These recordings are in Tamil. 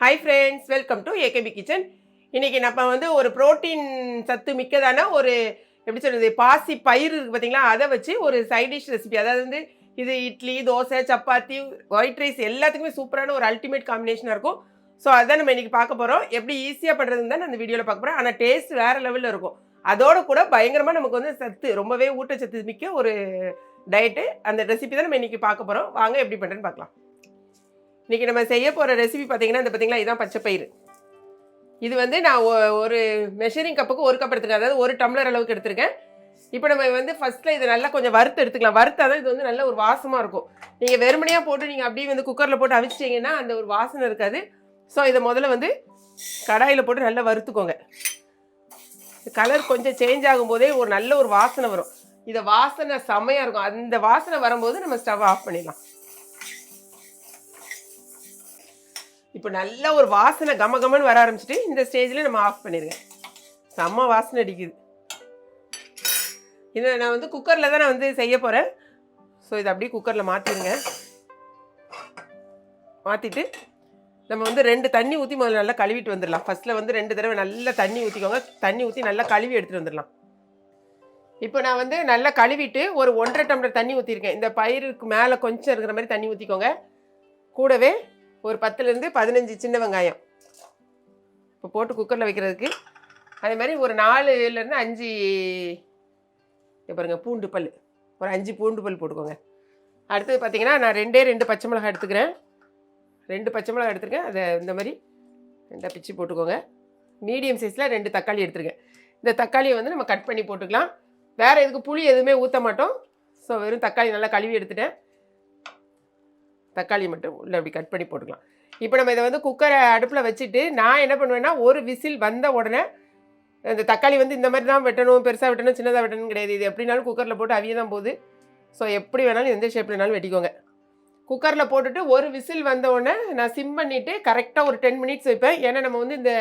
Hi friends welcome to AKP kitchen இன்றைக்கி நம்ம வந்து ஒரு புரோட்டீன் சத்து மிக்கதான ஒரு எப்படி சொல்கிறது பாசி பயிர் இருக்குது பார்த்தீங்களா அதை வச்சு ஒரு சைட் டிஷ் ரெசிபி அதாவது வந்து இது இட்லி தோசை சப்பாத்தி ஒயிட் ரைஸ் எல்லாத்துக்குமே சூப்பரான ஒரு அல்டிமேட் காம்பினேஷனாக இருக்கும். ஸோ அதான் நம்ம இன்றைக்கி பார்க்க போகிறோம் எப்படி ஈஸியாக பண்ணுறதுன்னு தான் அந்த வீடியோவில் பார்க்க போகிறோம் ஆனால் டேஸ்ட் வேறு லெவலில் இருக்கும். அதோடு கூட பயங்கரமாக நமக்கு வந்து சத்து ரொம்பவே ஊட்டச்சத்து மிக்க ஒரு டயட்டு அந்த ரெசிபி தான் நம்ம இன்றைக்கி பார்க்க போகிறோம் வாங்க எப்படி பண்ணுறேன்னு பார்க்கலாம். இன்றைக்கி நம்ம செய்ய போகிற ரெசிபி பார்த்தீங்கன்னா இந்த பார்த்தீங்களா இதுதான் பச்சை பயிறு இது வந்து நான் ஒ- ஒரு மெஷரிங் கப்புக்கு ஒரு கப் எடுத்துருக்கேன் அதாவது ஒரு டம்ளர் அளவுக்கு எடுத்திருக்கேன். இப்போ நம்ம வந்து ஃபஸ்ட்டில் இதை நல்லா கொஞ்சம் வறுத்து எடுத்துக்கலாம். வறுத்தால் தான் இது வந்து நல்ல ஒரு வாசமாக இருக்கும். நீங்கள் வெறுமனையாக போட்டு நீங்கள் அப்படியே வந்து குக்கரில் போட்டு அவிச்சிட்டிங்கன்னா அந்த ஒரு வாசனை இருக்காது. ஸோ இதை முதல்ல வந்து கடாயில் போட்டு நல்லா வறுத்துக்கோங்க. கலர் கொஞ்சம் சேஞ்ச் ஆகும்போதே ஒரு நல்ல ஒரு வாசனை வரும். இதை வாசனை செமையாக இருக்கும். அந்த வாசனை வரும்போது நம்ம ஸ்டவ் ஆஃப் பண்ணிடலாம். இப்போ நல்ல ஒரு வாசனை கம கமன்னு வர ஆரம்பிச்சிட்டு இந்த ஸ்டேஜில் நம்ம ஆஃப் பண்ணிடுங்க செம்ம வாசனை அடிக்குது. இதை நான் வந்து குக்கரில் தான் நான் வந்து செய்ய போகிறேன் ஸோ இதை அப்படியே குக்கரில் மாற்றிடுங்க மாற்றிட்டு நம்ம வந்து ரெண்டு தண்ணி ஊற்றி முதல்ல நல்லா கழுவிட்டு வந்துடலாம். ஃபஸ்ட்டில் வந்து ரெண்டு தடவை நல்லா தண்ணி ஊற்றிக்கோங்க தண்ணி ஊற்றி நல்லா கழுவி எடுத்துகிட்டு வந்துடலாம். இப்போ நான் வந்து நல்லா கழுவிட்டு ஒரு ஒன்றரை டம்ளர் தண்ணி ஊற்றிருக்கேன் இந்த பயிருக்கு மேலே கொஞ்சம் இருக்கிற மாதிரி தண்ணி ஊற்றிக்கோங்க கூடவே ஒரு பத்துலேருந்து பதினஞ்சு சின்ன வெங்காயம். இப்போ போட்டு குக்கரில் வைக்கிறதுக்கு. அதே மாதிரி ஒரு நாலுலேருந்து அஞ்சு பாருங்கள் பூண்டு பல். ஒரு அஞ்சு பூண்டு பல் போட்டுக்கோங்க. அடுத்தது பார்த்தீங்கன்னா நான் ரெண்டே ரெண்டு பச்சை மிளகாய் எடுத்துக்கிறேன். ரெண்டு பச்சை மிளகாய் எடுத்துருக்கேன். அதை இந்த மாதிரி ரெண்டாக பிச்சு போட்டுக்கோங்க. மீடியம் சைஸில் ரெண்டு தக்காளி எடுத்துருக்கேன். இந்த தக்காளியை வந்து நம்ம கட் பண்ணி போட்டுக்கலாம். வேறு எதுக்கு புளி எதுவுமே ஊற்ற மாட்டோம். ஸோ வெறும் தக்காளி நல்லா கழுவி எடுத்துட்டேன். தக்காளி மட்டும் உள்ளே அப்படி கட் பண்ணி போட்டுக்கலாம். இப்போ நம்ம இதை வந்து குக்கரை அடுப்பில் வச்சுட்டு நான் என்ன பண்ணுவேன்னா ஒரு விசில் வந்த உடனே இந்த தக்காளி வந்து இந்த மாதிரி தான் வெட்டணும் பெருசாக வெட்டணும் சின்னதாக வெட்டணும் கிடையாது. இது எப்படினாலும் குக்கரில் போட்டு அவிய தான் போகுது. ஸோ எப்படி வேணாலும் எந்த ஷேப்லனாலும் வெட்டிக்கோங்க. குக்கரில் போட்டுட்டு ஒரு விசில் வந்த உடனே நான் சிம் பண்ணிவிட்டு கரெக்டாக ஒரு டென் மினிட்ஸ் வைப்பேன். ஏன்னா நம்ம வந்து இந்த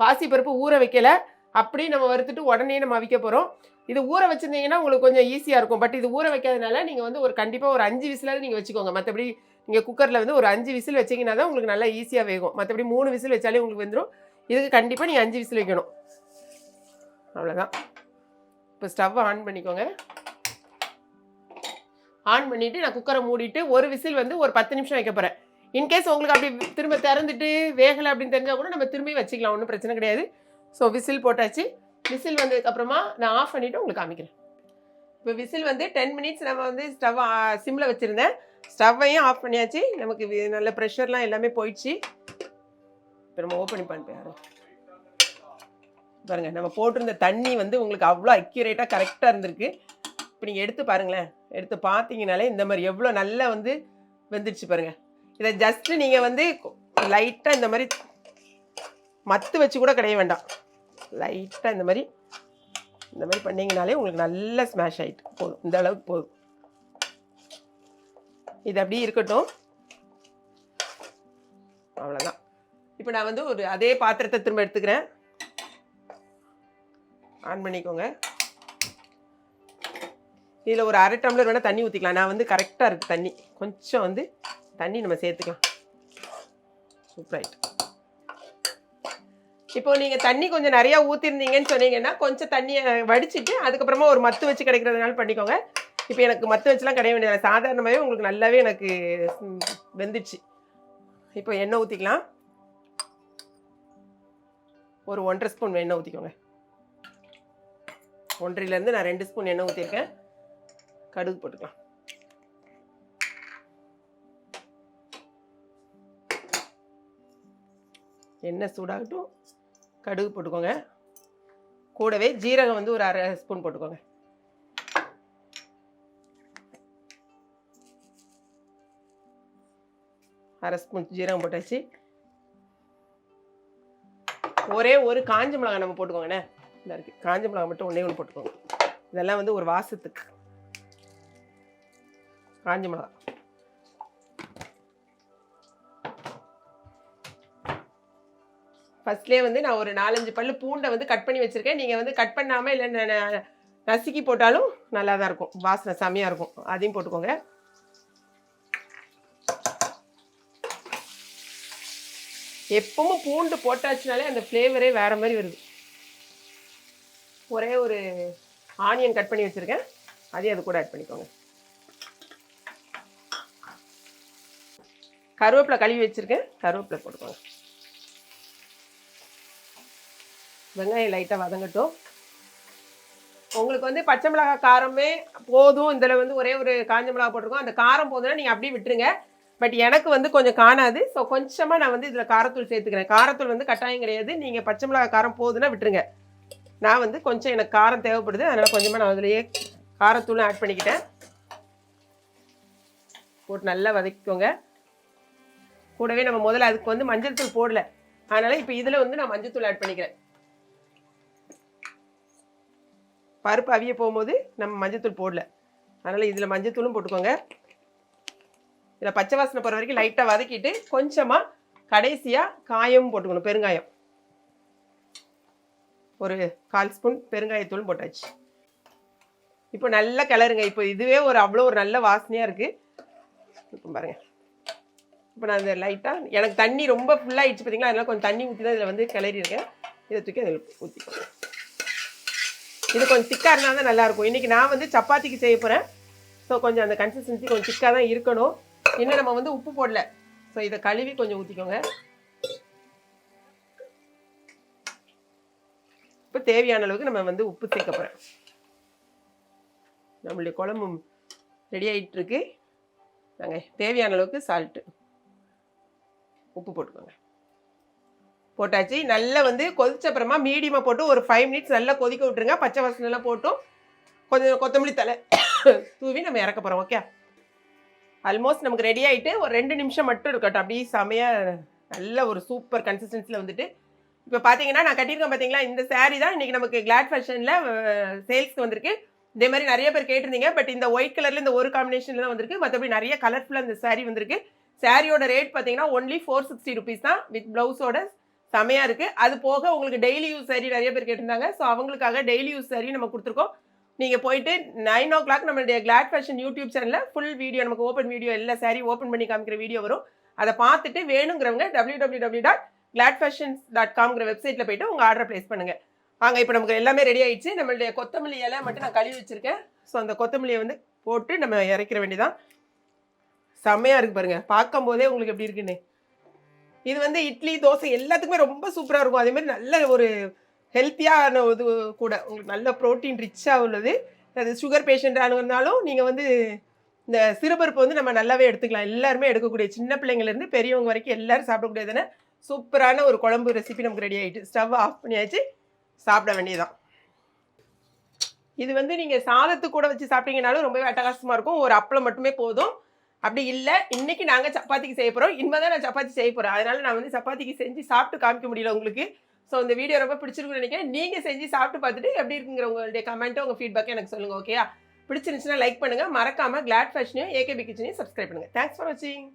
பாசிப்பருப்பு ஊற வைக்கலை. அப்படியே நம்ம வறுத்துட்டு உடனே நம்ம அவிக்க போகிறோம் இது ஊற வச்சுருந்தீங்கன்னா உங்களுக்கு கொஞ்சம் ஈஸியாக இருக்கும். பட் இது ஊற வைக்காதனால நீங்கள் வந்து ஒரு கண்டிப்பாக ஒரு அஞ்சு விசிலாவது நீங்கள் வச்சுக்கோங்க. மற்றபடி நீங்கள் குக்கரில் வந்து ஒரு அஞ்சு விசில் வச்சிங்கன்னா தான் உங்களுக்கு நல்லா ஈஸியாக வேகும். மற்றபடி மூணு விசில் வச்சாலே உங்களுக்கு வந்துடும் இதுக்கு கண்டிப்பாக நீங்கள் அஞ்சு விசில் வைக்கணும். அவ்வளோதான் இப்போ ஸ்டவ் ஆன் பண்ணிக்கோங்க. ஆன் பண்ணிவிட்டு நான் குக்கரை மூடிட்டு ஒரு விசில் வந்து ஒரு பத்து நிமிஷம் வைக்க போகிறேன் இன்கேஸ் உங்களுக்கு அப்படி திரும்ப திறந்துட்டு வேகலை அப்படின்னு தெரிஞ்சால் கூட நம்ம திரும்பி வச்சுக்கலாம். ஒன்றும் பிரச்சனை கிடையாது. ஸோ விசில் போட்டாச்சு. விசில் வந்ததுக்கப்புறமா நான் ஆஃப் பண்ணிவிட்டு உங்களுக்கு காமிக்கிறேன். இப்போ விசில் வந்து டென் மினிட்ஸ் நம்ம வந்து ஸ்டவ் சிம்மில் வச்சுருந்தேன். ஸ்டவ்வையும் ஆஃப் பண்ணியாச்சு? நமக்கு நல்ல ப்ரெஷர்லாம் எல்லாமே போயிடுச்சு. இப்போ நம்ம ஓப்பன் பண்ணி பாரு பாருங்கள் நம்ம போட்டிருந்த தண்ணி வந்து உங்களுக்கு அவ்வளோ அக்யூரேட்டாக கரெக்டாக இருந்திருக்கு. இப்போ நீங்கள் எடுத்து பாருங்களேன். எடுத்து பார்த்தீங்கனாலே இந்த மாதிரி எவ்வளோ நல்லா வந்து வெந்துடுச்சு பாருங்கள் இதை ஜஸ்ட்டு நீங்கள் வந்து லைட்டாக இந்த மாதிரி மத்து வச்சு கூட கிடைய வேண்டாம். லைட்டாக இந்த மாதிரி இந்த மாதிரி பண்ணிங்கனாலே உங்களுக்கு நல்லா ஸ்மாஷ் ஆகிட்டு போதும். இந்த அளவுக்கு போதும். இது அப்படியே இருக்கட்டும். அவ்வளோதான் இப்போ நான் வந்து ஒரு அதே பாத்திரத்தை திரும்ப எடுத்துக்கிறேன். ஆன் பண்ணிக்கோங்க. இதில் ஒரு அரை டம்ளர் வேணால் தண்ணி ஊற்றிக்கலாம் நான் வந்து கரெக்டாக இருக்குது தண்ணி. கொஞ்சம் வந்து தண்ணி நம்ம சேர்த்துக்கலாம். சூப்பராயிட்டு இப்போ நீங்கள் தண்ணி கொஞ்சம் நிறையா ஊற்றிருந்தீங்கன்னு சொன்னீங்கன்னா கொஞ்சம் தண்ணியை வடிச்சிட்டு அதுக்கப்புறமா ஒரு மத்து வச்சு கிடைக்கிறதுனால பண்ணிக்கோங்க. இப்போ எனக்கு மற்ற வச்சுலாம் கிடைய வேண்டியது சாதாரணமாகவே உங்களுக்கு நல்லாவே எனக்கு ம், வெந்துடுச்சு இப்போ எண்ணெய் ஊற்றிக்கலாம் ஒரு ஒன்றரை ஸ்பூன் எண்ணெய் ஊற்றிக்கோங்க ஒன்றையிலேருந்து நான் ரெண்டு ஸ்பூன் எண்ணெய் ஊற்றிருக்கேன் கடுகு போட்டுக்கலாம். எண்ணெய் சூடாகட்டும். கடுகு போட்டுக்கோங்க. கூடவே ஜீரகம் வந்து ஒரு அரை ஸ்பூன் போட்டுக்கோங்க. அரை ஸ்பூன் ஜீரகம் போட்டாச்சு. ஒரே ஒரு காஞ்ச மிளகாய் நம்ம போட்டுக்கோங்கண்ணே இந்த இருக்குது காஞ்ச மிளகாய் மட்டும் ஒன்றே ஒன்று போட்டுக்கோங்க. இதெல்லாம் வந்து ஒரு வாசத்துக்கு. காஞ்ச மிளகாய். ஃபஸ்ட்லேயே வந்து நான் ஒரு நாலஞ்சு பல்லு பூண்டை வந்து கட் பண்ணி வச்சுருக்கேன். நீங்கள் வந்து கட் பண்ணாமல் இல்லை ந- நசுக்கி போட்டாலும் நல்லா தான் இருக்கும். வாசனை செம்மையாக இருக்கும். அதையும் போட்டுக்கோங்க. எப்பவும் பூண்டு போட்டாச்சுனாலே அந்த ஃப்ளேவரே வேறு மாதிரி வருது. ஒரே ஒரு ஆனியன் கட் பண்ணி வச்சுருக்கேன். அதையும் அது கூட ஆட் பண்ணிக்கோங்க. கருவேப்பிலை கழுவி வச்சுருக்கேன். கருவேப்பிலை போட்டுக்கோங்க. வெங்காயம் லைட்டாக வதங்கட்டும். உங்களுக்கு வந்து பச்சை மிளகாய் காரமே போதும். இதில் வந்து ஒரே ஒரு காஞ்ச மிளகா போட்டிருக்கோம். அந்த காரம் போதுன்னா நீங்கள் அப்படியே விட்டுருங்க. பட் எனக்கு வந்து கொஞ்சம் காணாது. ஸோ கொஞ்சமாக நான் வந்து இதில் காரத்தூள் சேர்த்துக்கிறேன். காரத்தூள் வந்து கட்டாயம் கிடையாது. நீங்கள் பச்சை மிளகாய் காரம் போதுன்னா விட்டுருங்க. நான் வந்து கொஞ்சம் எனக்கு காரம் தேவைப்படுது. அதனால் கொஞ்சமாக நான் அதிலேயே காரத்தூளும் ஆட் பண்ணிக்கிட்டேன். போட்டு நல்லா வதக்கிக்கோங்க. கூடவே நம்ம முதல்ல அதுக்கு வந்து மஞ்சள் தூள் போடல. அதனால் இப்போ இதில் வந்து நான் மஞ்சள் தூள் ஆட் பண்ணிக்கிறேன். பருப்பு அவிய போகும்போது நம்ம மஞ்சத்தூள் போடல. அதனால் இதில் மஞ்சத்தூளும் போட்டுக்கோங்க. இதில் பச்சை வாசனை போகிற வரைக்கும் லைட்டாக வதக்கிட்டு கொஞ்சமாக கடைசியாக காயமும் போட்டுக்கணும் பெருங்காயம். ஒரு கால் ஸ்பூன் பெருங்காயத்தூள் போட்டாச்சு. இப்போ நல்லா கிளறுங்க. இப்போ இதுவே ஒரு அவ்வளோ ஒரு நல்ல வாசனையாக இருக்குது இப்போ பாருங்கள் இப்போ நான் இந்த லைட்டாக எனக்கு தண்ணி ரொம்ப ஃபுல்லாகிடுச்சு பார்த்தீங்களா? அதனால் கொஞ்சம் தண்ணி ஊற்றி தான் இதில் வந்து கிளறியிருக்கேன். இதை தூக்கி அதில் ஊற்றிக்கோங்க இது கொஞ்சம் திக்காக இருந்தால் தான் நல்லாயிருக்கும் இன்றைக்கி நான் வந்து சப்பாத்திக்கு செய்ய போகிறேன் ஸோ கொஞ்சம் அந்த கன்சிஸ்டன்சி கொஞ்சம் திக்காக தான் இருக்கணும். இன்னும் நம்ம வந்து உப்பு போடல. ஸோ இதை கழுவி கொஞ்சம் ஊற்றிக்கோங்க இப்போ தேவையான அளவுக்கு நம்ம வந்து உப்பு சேர்க்க போகிறேன் நம்மளுடைய குழம்பு ரெடி ஆகிட்டு இருக்கு. நாங்கள் தேவையான அளவுக்கு சால்ட்டு உப்பு போட்டுக்கோங்க. போட்டாச்சு. நல்லா வந்து கொதிச்ச அப்புறமா மீடியமாக போட்டு ஒரு ஃபைவ் மினிட்ஸ் நல்லா கொதிக்க விட்டுருங்க. பச்சை வசனெல்லாம் போட்டும். கொஞ்சம் கொத்தமல்லி தலை தூவி நம்ம இறக்க போகிறோம் ஓகே ஆல்மோஸ்ட் நமக்கு ரெடி ஆகிட்டு ஒரு ரெண்டு நிமிஷம் மட்டும் இருக்கட்டும். அப்படியே செமையாக நல்ல ஒரு சூப்பர் கன்சிஸ்டன்சியில் வந்துட்டு. இப்போ பார்த்தீங்கன்னா நான் கட்டியிருக்கேன் பார்த்தீங்களா இந்த சாரீ தான் இன்றைக்கி நமக்கு கிளாட் ஃபேஷனில் சேல்ஸ்க்கு வந்திருக்கு. இதே மாதிரி நிறைய பேர் கேட்டிருந்தீங்க பட் இந்த ஒயிட் கலரில் இந்த ஒரு காம்பினேஷனில் தான் வந்திருக்கு. மற்றபடி நிறைய கலர்ஃபுல்லாக இந்த சாரீ வந்திருக்கு. சாரியோட ரேட் பார்த்தீங்கன்னா ஒன்லி ஃபோர் சிக்ஸ்டி ருபீஸ் தான். வித் ப்ளவுஸோட செமையாக இருக்குது அது போக உங்களுக்கு டெய்லி யூஸ் saree நிறைய பேர் கேட்டிருந்தாங்க. ஸோ அவங்களுக்காக டெய்லி யூஸ் saree நம்ம கொடுத்துருக்கோம். நீங்கள் போயிட்டு நைன் ஓ கிளாக் நம்மளுடைய கிளாட் ஃபேஷன் யூடியூப் சேனலில் ஃபுல் வீடியோ நமக்கு ஓப்பன் வீடியோ எல்லா saree ஓப்பன் பண்ணி காமிக்கிற வீடியோ வரும். அதை பார்த்துட்டு வேணுங்கிறவங்க W W W dot Glad Fashions dot காம்ங்கிற வெப்சைட்டில் போயிட்டு உங்கள் ஆர்டர் ப்ளேஸ் பண்ணுங்கள் வாங்க இப்போ நமக்கு எல்லாமே ரெடி ஆயிடுச்சு. நம்மளுடைய கொத்தமல்லி இலை மட்டும் நான் கழுவி வச்சுருக்கேன். ஸோ அந்த கொத்தமல்லியை வந்து போட்டு நம்ம இறக்கிற வேண்டியதான் செம்மையாக இருக்குது பாருங்கள் பார்க்கும் போதே உங்களுக்கு எப்படி இருக்குன்னு. இது வந்து இட்லி தோசை எல்லாத்துக்குமே ரொம்ப சூப்பராக இருக்கும். அதேமாதிரி நல்ல ஒரு ஹெல்த்தியான இது கூட உங்களுக்கு நல்ல ப்ரோட்டீன் ரிச்சாக உள்ளது. அது சுகர் பேஷண்ட்டாக இருந்தாலும் நீங்கள் வந்து இந்த சிறுபருப்பு வந்து நம்ம நல்லாவே எடுத்துக்கலாம். எல்லாருமே எடுக்கக்கூடிய சின்ன பிள்ளைங்கள்லேருந்து பெரியவங்க வரைக்கும் எல்லாரும் சாப்பிடக்கூடியதானே சூப்பரான ஒரு குழம்பு ரெசிபி நமக்கு ரெடி ஆகிட்டு ஸ்டவ் ஆஃப் பண்ணியாச்சு சாப்பிட வேண்டியதுதான். இது வந்து நீங்கள் சாதத்து கூட வச்சு சாப்பிட்டீங்கனாலும் ரொம்பவே அட்டகாசமாக இருக்கும். ஒரு அப்பளம் மட்டுமே போதும். அப்படி இல்லை இன்னைக்கு நாங்கள் சப்பாத்திக்கு செய்ய போகிறோம் இனிமே தான் நான் சப்பாத்தி செய்ய போகிறேன் அதனால் நான் வந்து சப்பாத்திக்கு செஞ்சு சாப்பிட்டு காமிக்க முடியல உங்களுக்கு. ஸோ இந்த வீடியோ ரொம்ப பிடிச்சிருக்குன்னு நினைக்கிறேன். நீங்கள் செஞ்சு சாப்பிட்டு பார்த்துட்டு எப்படி இருக்குங்கிற உங்களுடைய கமெண்ட்டோ உங்கள் ஃபீட்பேக்கை எனக்கு சொல்லுங்கள் ஓகேயா பிடிச்சிருந்துச்சுன்னா லைக் பண்ணுங்கள் மறக்காமல் கிளாட் ஃபேஷனையும் ஏகேபி கிச்சனையும் சப்ஸ்கிரைப் பண்ணுங்கள் தேங்க்ஸ் ஃபார் வாட்சிங்